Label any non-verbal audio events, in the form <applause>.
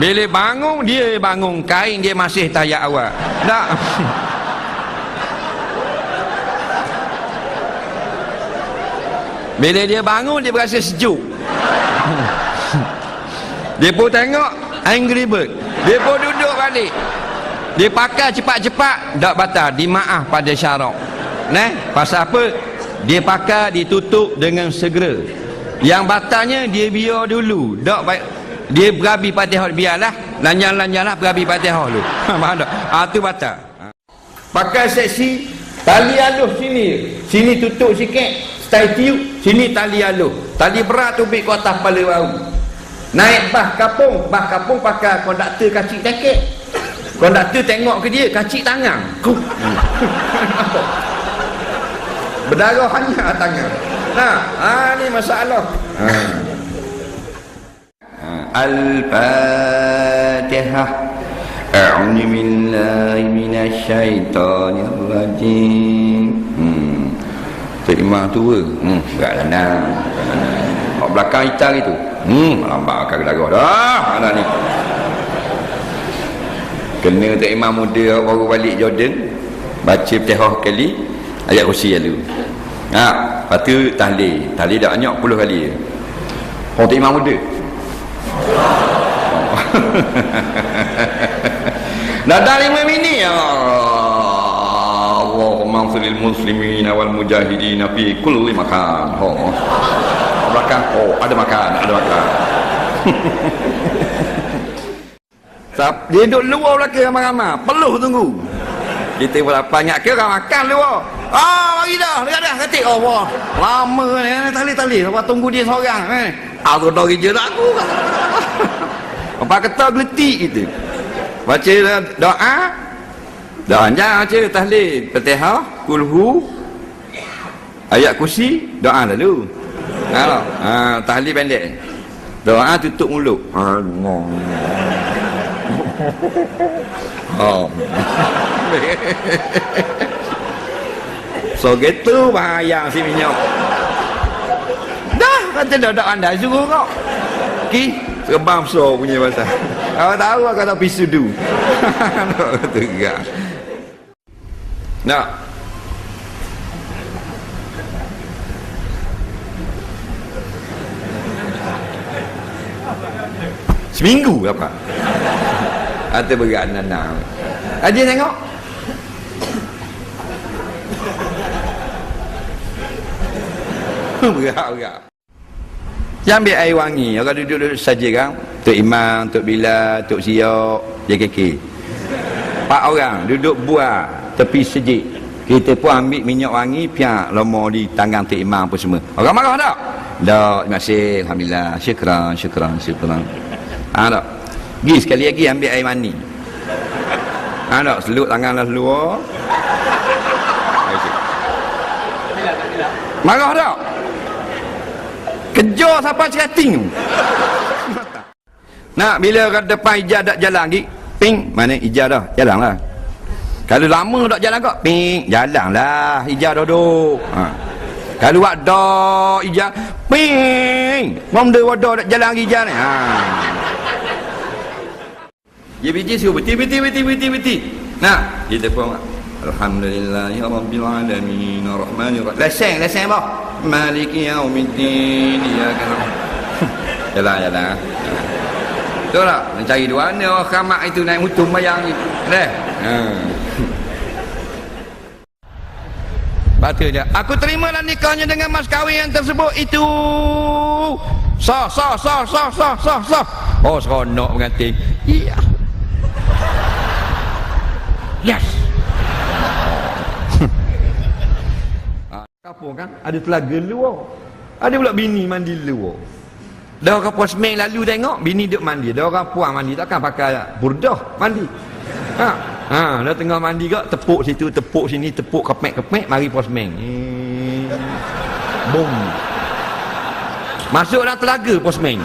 Bila bangun, dia bangun kain dia masih tayak awal. Tak. Bila dia bangun, dia berasa sejuk. Dia pun tengok Angry Bird. Dia pun duduk balik. Dia pakai cepat-cepat, tak batal. Dimaaf pada syarak. Nah, pasal apa? Dia pakai ditutup dengan segera. Yang batalnya dia biar dulu. Tak baik. Dia berabi Fatihah biarlah. Lanjang-lanjanglah berabi Fatihah dulu. <laughs> Faham tak? Ah tu batal. Pakai seksi tali aluh sini. Sini tutup sikit. Style tiup, sini tali aluh. Tali berat tu bik ke atas kepala baru. Naik bah kapung, bah kapung pakai konduktor kacik teket. Konduktor tengok ke dia, kacik tangan. <laughs> Berdarah hanya tangan. Nah, ha ni masalah. Ha. Al-Fatihah. A'udzu billahi minasyaitonir rajim. Hmm. Imam tua. Hmm, enggak lanang. Kat belakang hitam itu. Hmm, lambat akan darah dah. Mana ni? Kena Tok Imam muda baru balik Jordan. Baca Fatihah kali, ayat kursi lalu. Ha, lepas tu tahlil. Tahlil dah banyak puluh kali. Oh, Tok Imam muda. Dah lima minit ya Allahumma anfiril muslimin wal mujahidin fi kulli makan. Oh. belakang oh ada makan ada makan. <laughs> Dia duduk luar belakang ramai-ramai. Peluh tunggu. Kita berapa banyak ke orang makan luar ah mari dah. Dekat dah katik oh wah lama ni tali-tali. Lepas tunggu dia seorang eh. Aku dah kerja dah aku <laughs> apa kata geletik gitu baca doa doa jangan baca tahlil fatihah kulhu ayat kursi doa lalu ha, ha tahlil pendek doa tutup mulut Allah oh so gitu bahaya si minyak dah kata dah anda suruh kau ki sebab so punya bahasa Kau tahu aku. <laughs> Nak kata gak. Nak. Seminggu apa? Ada berat nana. Aja tengok. <laughs> berat berat. Yang ambil air wangi, orang duduk-duduk saja kan. Tok Imam, Tok Bila, Tok Siok, JKK. Empat orang duduk buah tepi sejik. Kita pun ambil minyak wangi, piak lomo di tangan Tok Imam pun semua. Orang marah tak? Tak, terima kasih. Alhamdulillah. Syukran, syukran, syukran. Ha, tak? Pergi sekali lagi ambil air mani. Ha, tak? Seluk tangan lah seluar. Marah tak? Kejar sampai cerating. Nak bila kat depan ijaz tak jalan lagi, ping mana ijaz dah, jalan lah. Kalau lama tak jalan kok, ping jalan lah, dah duduk. Ha. Kalau ada ijaz, ping, mom dia wadah tak jalan lagi ijaz ni. Ha. Ya biji suruh beti beti beti beti beti. Nak, dia telefon Alhamdulillah ya Rabbil Alamin. Ar-Rahmanir Rahim Leseng, leseng apa? Maliki Yaumiddin. Ya kan jalan Betul tak? Mencari dua mana orang khamak itu naik mutum bayang ni Boleh? Ha. <laughs> Baca dia Aku terimalah nikahnya dengan mas kahwin yang tersebut itu. Sah, sah, sah, sah, sah, sah, sah. Oh seronok pengantin Iya. Yes Kapur kan ada telaga luar. Ada pula bini mandi luar. Dah orang puas main lalu tengok bini duk mandi. Dah orang puas mandi takkan pakai burdah mandi. Ha. Ha, dah tengah mandi gak tepuk situ, tepuk sini, tepuk kepek-kepek mari puas main. Hmm. Bom. Masuk dalam telaga puas main.